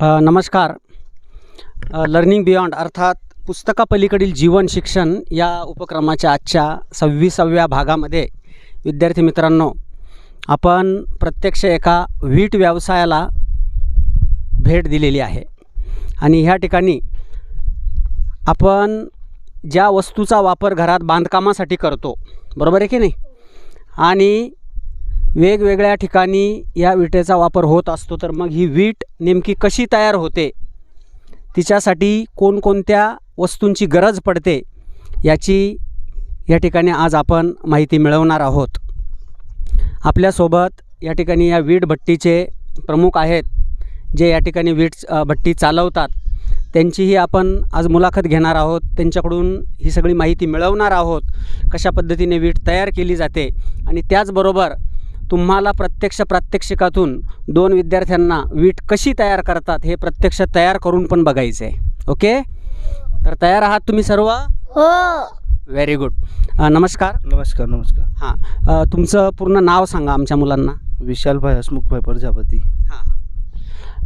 अ, नमस्कार. Learning beyond अर्थात पुस्तकापलीकडील जीवन शिक्षण या उपक्रमाच्या आजच्या सव्वीसाव्या भागामध्ये विद्यार्थी मित्रांनो आपण प्रत्यक्ष एका वीट व्यवसायाला भेट दिलेली आहे. आणि ह्या ठिकाणी आपण ज्या वस्तूचा वापर घरात बांधकामासाठी करतो बरोबर आहे की नाही? आणि वेगवेगळ्या ठिकाणी या विटेचा वापर होत असतो तर मग ही वीट नेमकी कशी तयार होते? तिच्यासाठी कोणकोणत्या वस्तूंची गरज पडते? याची या ठिकाणी आज आपण माहिती मिळवणार आहोत. आपल्यासोबत या ठिकाणी या वीट भट्टीचे प्रमुख आहेत जे या ठिकाणी वीट भट्टी चालवतात त्यांचीही आपण आज मुलाखत घेणार आहोत. त्यांच्याकडून ही सगळी माहिती मिळवणार आहोत कशा पद्धतीने वीट तयार केली जाते आणि त्याचबरोबर तुम्हाला प्रत्यक्ष प्रात्यक्षिकातून दोन विद्यार्थ्यांना वीट कशी तयार करतात हे प्रत्यक्ष तयार करून पण बघायचं आहे ओके? तर तयार आहात तुम्ही सर्व? हो. व्हेरी गुड नमस्कार. नमस्कार नमस्कार. हां. तुमचं पूर्ण नाव सांगा आमच्या मुलांना. विशालभाई हसमुखभाई प्रजापति.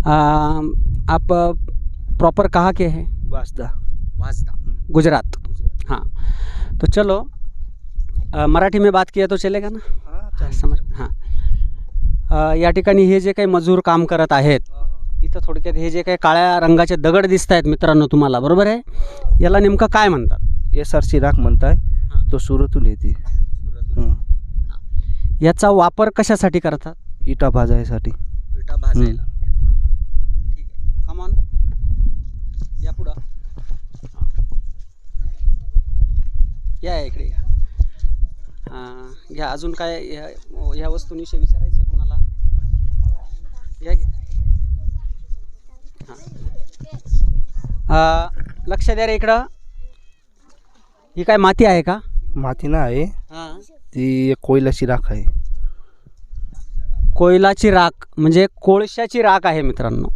आप प्रॉपर कहाँ के हैं? वासदा। वाजदा गुजरात। हाँ। तो चलो मराठी में बात किया तो चलेगा ना? हाँ समज हां। या ठिकाणी हे जे काही मजूर काम करत आहेत इथं थोडक्यात हे जे काही काळ्या रंगाचे दगड दिसत आहेत मित्रांनो तुम्हाला बरोबर आहे? याला नेमकं काय म्हणतात? एस आर सी राख म्हणताय तो सुरतून येते. हं. याचा वापर कशासाठी करतात? इटा भाजायसाठी. विटा भाजायला. आहे कमॉन या पुढं. या या इकडे या. घ्या. अजून काय ह्या ह्या वस्तूंविषयी विचारायचं कोणाला? या हां. लक्ष द्या रे इकडं. ही काय माती आहे का? माती ना आहे. हां. ती कोयलाची राख आहे. कोयलाची राख म्हणजे कोळशाची राख आहे मित्रांनो.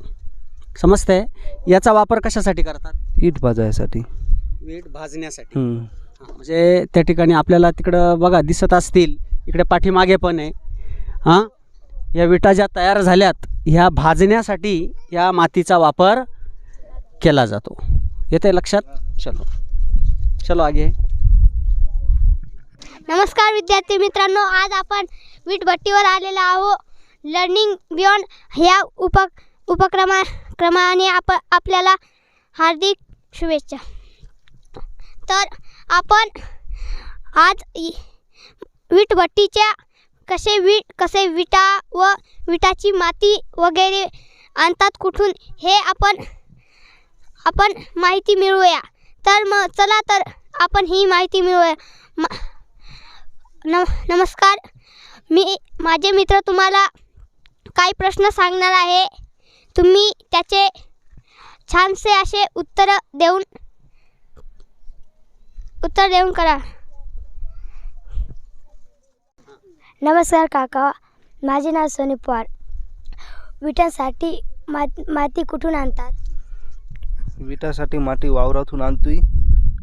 समजतंय? याचा वापर कशासाठी करतात? इट भाजायसाठी. वीट भाजण्यासाठी. हां, म्हणजे त्या ठिकाणी आपल्याला तिकडं बघा दिसत असतील. इकडे पाठीमागे पण आहे. हां? या विटा ज्या तयार झाल्यात ह्या भाजण्यासाठी या मातीचा वापर केला जातो. येते लक्षात? चलो. चलो आगे. नमस्कार विद्यार्थी मित्रांनो आज आपण वीटभट्टीवर आलेलो आहो लर्निंग बियॉन्ड ह्या उप उपक्रमा क्रमाने आप आपल्याला हार्दिक शुभेच्छा. तर आपण आज वीटभट्टीच्या कसे वीट कसे विटा व विटाची माती वगैरे आणतात कुठून हे आपण आपण माहिती मिळवूया. तर मग चला तर आपण ही माहिती मिळवूया. मा नम नमस्कार. मी माझे मित्र तुम्हाला काही प्रश्न सांगणार आहे. तुम्ही त्याचे छानसे असे उत्तर देऊन उत्तर देऊन करा. नमस्कार काका माझे नाव सोनी पवार. विटासाठी माती माती कुठून आणतात? विटासाठी माती वावरातून आणतोय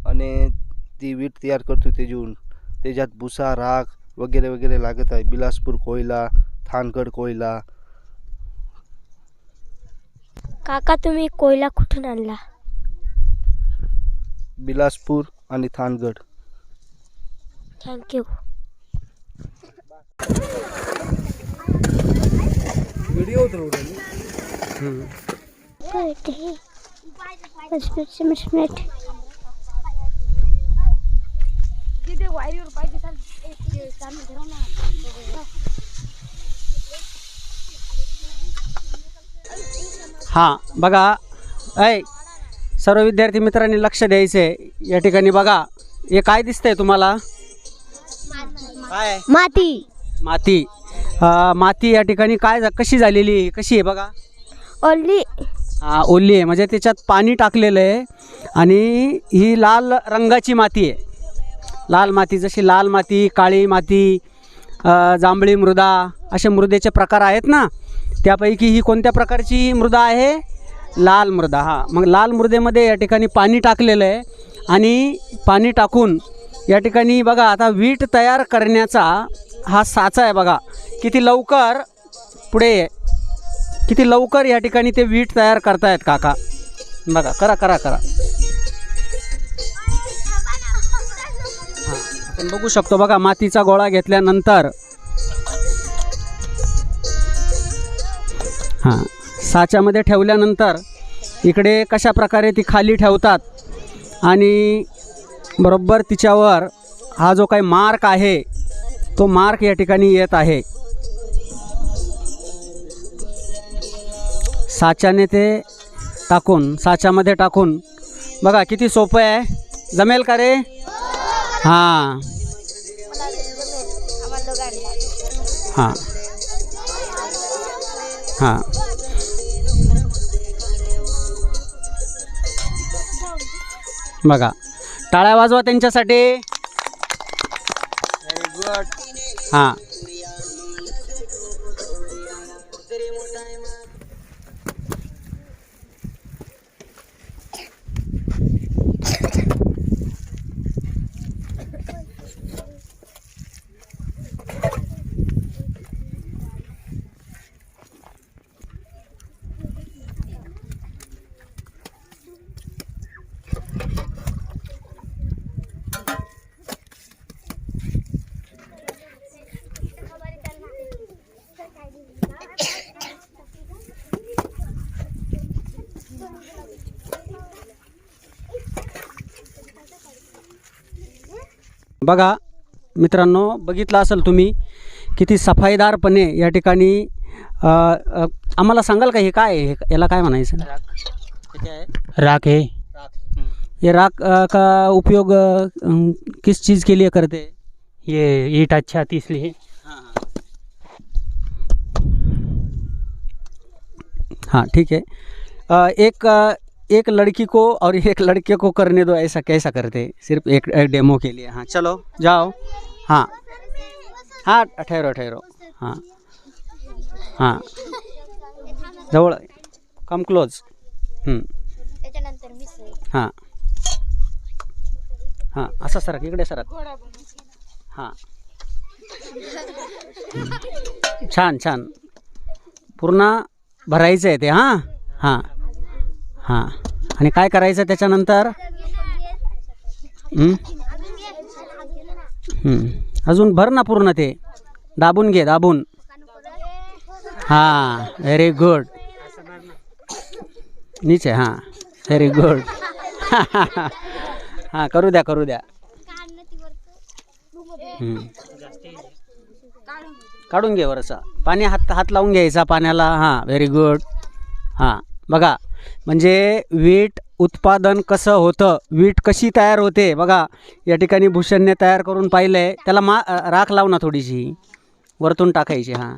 आणि ती वीट तयार करतोय त्याच्याहून त्याच्यात भुसा राख वगैरे वगैरे लागत आहे. बिलासपूर कोयला थानगड कोयला काका तुम्ही कोयला कुठून आणला? बिलासपूर आणि थानगड. थँक्यू मिनिट हां बघा. ऐ सर्व विद्यार्थी मित्रांनी लक्ष द्यायचं आहे या ठिकाणी बघा. हे काय दिसतंय तुम्हाला? काय? माती. माती. अं, माती या ठिकाणी काय झा- कशी झालेली आहे? कशी आहे बघा? ओली. हा ओली आहे. म्हणजे त्याच्यात पाणी टाकलेलं आहे. आणि ही लाल रंगाची माती आहे. लाल माती जशी लाल माती काळी माती अ, जांभळी मृदा असे मृदेचे प्रकार आहेत ना? त्यापैकी ही कोणत्या प्रकारची मृदा आहे? लाल मृदा. हा. मग लाल मृदेमध्ये या ठिकाणी पाणी टाकलेलं आहे आणि पाणी टाकून या ठिकाणी बघा आता वीट तयार करण्याचा हा साचा आहे बघा. किती लवकर पुढे किती लवकर या ठिकाणी ते वीट तयार करतायत काका. बघा करा करा करा. हां आपण बघू शकतो बघा मातीचा गोळा घेतल्यानंतर हां. साच्यामध्ये ठेवल्यानंतर इकडे कशा प्रकारे ती खाली ठेवतात आणि बरोबर तिच्यावर हा जो काही मार्क आहे तो मार्क या ठिकाणी येत आहे. साच्याने ते टाकून साच्यामध्ये टाकून बघा किती सोपं आहे. जमेल का रे? हां. हां. हां. बघा. टाळ्या वाजवा त्यांच्यासाठी. हां. बघा मित्रांनो बघितलं असेल तुम्ही किती सफाईदारपणे या ठिकाणी आम्हाला सांगाल का हे काय आहे? हे- याला काय म्हणायचं? राख. है ये राख का उपयोग किस चीज़ के लिए करते? हैं ये ईट अच्छा आती इसलिए हाँ ठीक है अ, एक एक लड़की को और एक लड़के को करने दो ऐसा कैसा करते? सिर्फ एक, एक डेमो के लिए हाँ चलो जाओ। हाँ। हाँ ठहरो ठहरो। हाँ। हां। जवळ कम क्लोज हां। हां असं सरक इकडे सरक। हां। छान छान। पूर्ण भरायचं आहे ते हां। हां। हां. आणि काय करायचं त्याच्यानंतर? अजून भर ना पूर्ण ते. दाबून घे दाबून. हां. व्हेरी गुड नीचे हां. व्हेरी गुड हां करू द्या करू द्या. काढून घे वरचा. पाणी हात हात लावून घ्यायचा पाण्याला. हां व्हेरी गुड हां. बघा म्हणजे वीट उत्पादन कसं होतं वीट कशी तयार होते बघा या ठिकाणी भूषणने तयार करून पाहिलं आहे त्याला मा राख लाव ना थोडीशी वरतून टाकायची हां.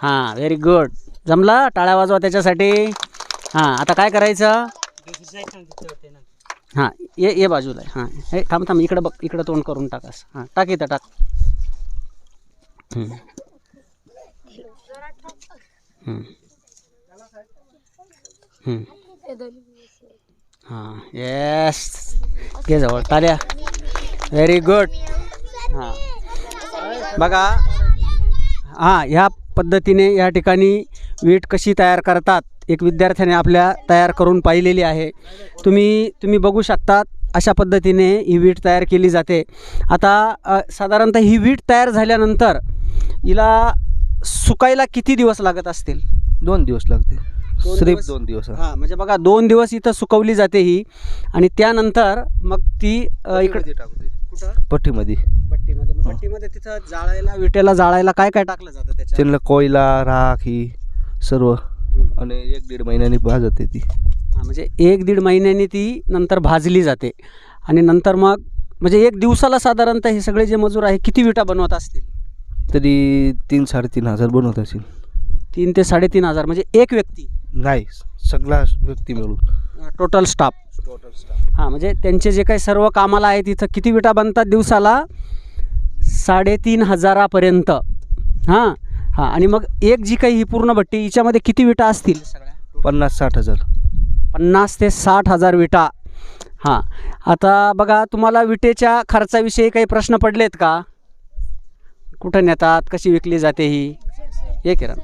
हां व्हेरी गुड जमलं? टाळ्या वाजवा त्याच्यासाठी. हां आता काय करायचं? हां ये ये बाजूला हां. हे थांब थांब इकडं बघ इकडं तोंड करून टाकास हां टाक इथं टाक. हम्म. हां येस घे जवळ ताल्या व्हेरी गुड हां. बघा हां ह्या पद्धतीने या ठिकाणी वीट कशी तयार करतात एक विद्यार्थ्याने आपल्या तयार करून पाहिलेली आहे. तुम्ही तुम्ही बघू शकतात अशा पद्धतीने ही वीट तयार केली जाते. आता साधारणतः ही वीट तयार झाल्यानंतर हिला सुकायला किती दिवस लागत असतील? दोन दिवस लागतील. दोन दिवस? दोन दिवस. हां म्हणजे बघा दोन दिवस इथं सुकवली जाते ही. आणि त्यानंतर मग ती अ, इकडे पट्टीमध्ये कुठं? पट्टीमध्ये. भट्टीमध्ये मग भट्टीमध्ये तिथं जाळायला विटेला जाळायला काय काय टाकलं जातं त्याच्यात त्यांना कोयला राख ही सर्व. आणि एक दीड महिन्यानी भाजते ती. हा, म्हणजे एक दीड महिन्यानी ती नंतर भाजली जाते. आणि नंतर मग म्हणजे एक दिवसाला साधारणतः हे सगळे जे मजूर आहे किती विटा बनवत असतील? तरी तीन साडेतीन हजार बनवत असेल. तीन ते साडेतीन हजार म्हणजे एक व्यक्ती. नाही सगळा व्यक्ती मिळून. टोटल स्टाफ हां म्हणजे त्यांचे जे काही सर्व कामाला आहे तिथं किती विटा बनतात दिवसाला? साडेतीन हजारापर्यंत. हां हां आणि मग एक जी काही ही पूर्ण भट्टी हिच्यामध्ये किती विटा असतील? सगळ्या पन्नास साठ हजार. पन्नास ते साठ हजार विटा. हां आता बघा तुम्हाला विटेच्या खर्चाविषयी काही प्रश्न पडलेत का? कुठं नेतात कशी विकली जाते ही? हे किरण.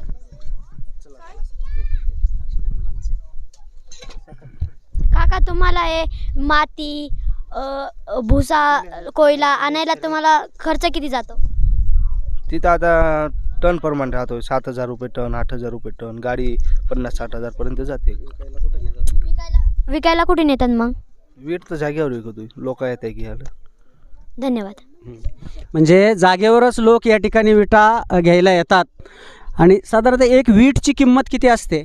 काका तुम्हाला हे माती अ, भुसा कोयला आणायला तुम्हाला खर्च किती जातो? तिथं आता टन प्रमाणे राहतो. सात हजार रुपये टन आठ हजार रुपये टन. गाडी पन्नास साठ हजारपर्यंत जाते. विकायला कुठे नेतात मग? वीट तर जागेवर विकतो लोक येत आहे घ्यायला. धन्यवाद. म्हणजे जागेवरच लोक या ठिकाणी विटा अ, घ्यायला येतात. आणि साधारणतः एक वीटची किंमत किती असते?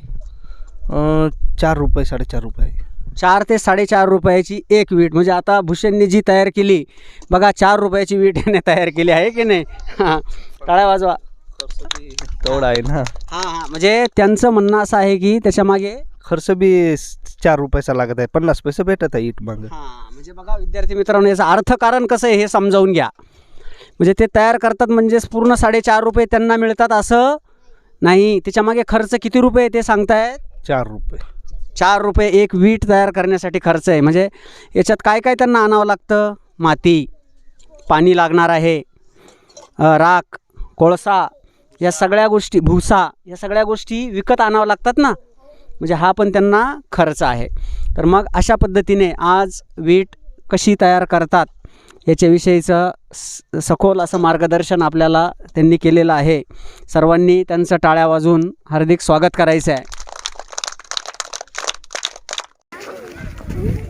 अं, चार रुपये साडेचार रुपये. चार ते साडेचार रुपयाची एक वीट. म्हणजे आता भूषणने जी तयार केली बघा चार रुपयाची वीट याने तयार केली आहे की नाही? हां. टाळ्या वाजवा. तेवढा आहे ना. हां हां. म्हणजे त्यांचं म्हणणं असं आहे की त्याच्यामागे खर्च बी चार रुपयाचा लागत आहे. पन्नास पैसे भेटत आहे इट मागं. हां. म्हणजे बघा विद्यार्थी मित्रांनो याचं अर्थकारण कसं आहे हे समजावून घ्या. म्हणजे ते तयार करतात म्हणजेच पूर्ण साडेचार रुपये त्यांना मिळतात असं नाही. त्याच्यामागे खर्च किती रुपये ते सांगतायत? चार रुपये. चार रुपये एक वीट तयार करण्यासाठी खर्च आहे. म्हणजे याच्यात काय काय त्यांना आणावं लागतं? माती पाणी लागणार आहे राख कोळसा या सगळ्या गोष्टी भुसा या सगळ्या गोष्टी विकत आणावं लागतात ना? म्हणजे हा पण त्यांना खर्च आहे. तर मग अशा पद्धतीने आज वीट कशी तयार करतात याच्याविषयीचं स- सखोल असं मार्गदर्शन आपल्याला त्यांनी केलेलं आहे. सर्वांनी त्यांचं टाळ्या वाजवून हार्दिक स्वागत करायचं आहे. Ooh.